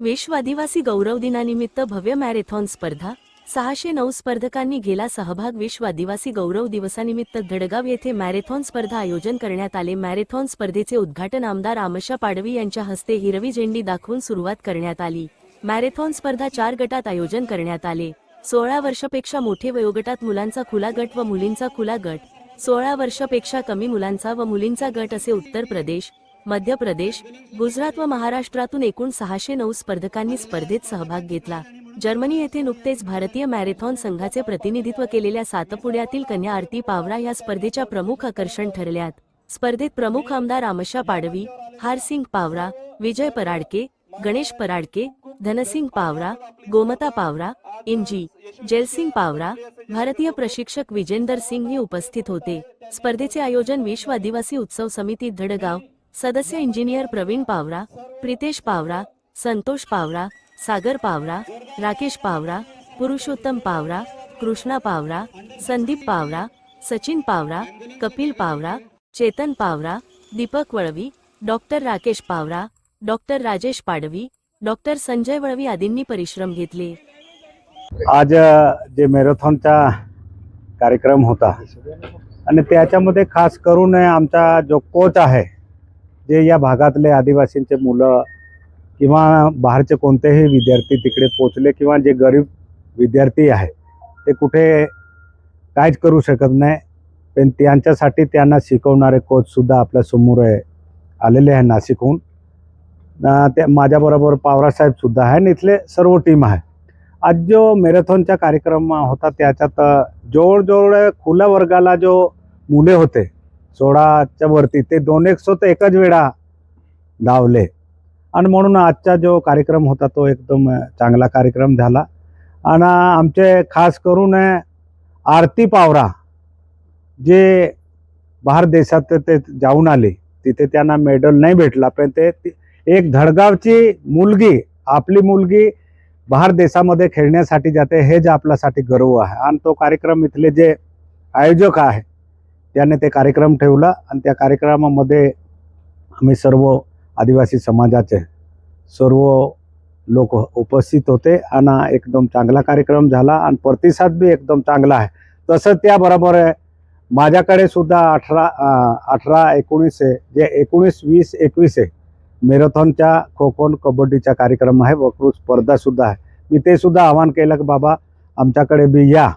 विश्व आदिवासी गौरव दिनानिमित्त भव्य मॅरेथॉन स्पर्धा सहाशे नऊ स्पर्धकांनी गेला सहभाग. विश्व आदिवासी गौरव दिवसानिमित्त धडगाव येथे मॅरेथॉन स्पर्धा आयोजन करण्यात आले. मॅरेथॉन स्पर्धेचे उद्घाटन आमदार आमशा पाडवी यांच्या हस्ते हिरवी झेंडी दाखवून सुरुवात करण्यात आली. मॅरेथॉन स्पर्धा चार गटात आयोजन करण्यात आले. सोळा वर्षापेक्षा मोठे वयोगटात मुलांचा खुला गट व मुलींचा खुला गट सोळा वर्षापेक्षा कमी मुलांचा व मुलींचा गट असे उत्तर प्रदेश मध्य प्रदेश गुजरात व महाराष्ट्रातून एकूण सहाशे नऊ स्पर्धकांनी स्पर्धेत सहभाग घेतला. जर्मनी येथे नुकतेच भारतीय मॅरेथॉन संघाचे प्रतिनिधित्व केलेल्या सातपुड्यातील कन्या आरती पावरा या स्पर्धेच्या प्रमुख आकर्षण ठरल्यात. स्पर्धेत प्रमुख आमदार आमशा पाडवी हारसिंग पावरा विजय पराडके गणेश पराडके धनसिंग पावरा गोमता पावरा इंजी जयसिंग पावरा भारतीय प्रशिक्षक विजेंदर सिंग हे उपस्थित होते. स्पर्धेचे आयोजन विश्व आदिवासी उत्सव समिती धडगाव सदस्य engineer Pravin Pawra Pritesh Pawra Santosh Pawra Sagar Pawra Rakesh Pawra Purushottam Pawra Krishna Pawra Sandeep Pawra Sachin Pawra Kapil Pawra Chetan Pawra Deepak Valvi doctor Rakesh Pawra doctor Rajesh Padvi doctor Sanjay Valvi आदींनी परिश्रम घेतले. आज जे मॅरेथॉनचा कार्यक्रम होता आणि त्याच्यामध्ये खास करून आमचा जो कोच आहे जे या भागातले आदिवासींचे मुलं किंवा बाहेरचे कोणतेही विद्यार्थी तिकडे पोचले किंवा जे गरीब विद्यार्थी आहे ते कुठे काहीच करू शकत नाही. पण त्यांच्यासाठी त्यांना शिकवणारे कोचसुद्धा आपल्यासमोर आहे आलेले आहे नाशिकहून. ते माझ्याबरोबर पावरासाहेबसुद्धा आहे आणि इथले सर्व टीम आहे. आज जो मॅरेथॉनचा कार्यक्रम होता त्याच्यात जवळजवळ खुल्या वर्गाला जो मुले होते सोळाच्या वरती. ते दोन एक तर एकच वेळा धावले. आणि म्हणून आजचा जो कार्यक्रम होता तो एकदम चांगला कार्यक्रम झाला. आणि आमचे खास करून आरती पावरा जे बाहेर देशात ते जाऊन आले. तिथे त्यांना मेडल नाही भेटला पण ते ती- एक धडगावची मुलगी आपली मुलगी बाहेर देशामध्ये खेळण्यासाठी जाते हे जे आपल्यासाठी गर्व आहे. आणि तो कार्यक्रम इथले जे आयोजक आहे त्याने ते कार्यक्रम ठेवला आणि त्या कार्यक्रमामध्ये आम्ही सर्व आदिवासी समाजाचे सर्व लोक उपस्थित होते आणि एकदम चांगला कार्यक्रम झाला आणि प्रतिसाद बी एकदम चांगला आहे. तसं त्याबरोबर आहे माझ्याकडे सुद्धा अठरा अठरा एकोणीस आहे. जे एकोणीस वीस एकवीस आहे. मॅरेथॉनच्या खो खो कबड्डीचा कार्यक्रम आहे. वक्तृत्व स्पर्धासुद्धा आहे. मी ते सुद्धा आवाहन केलं की बाबा आमच्याकडे बी या.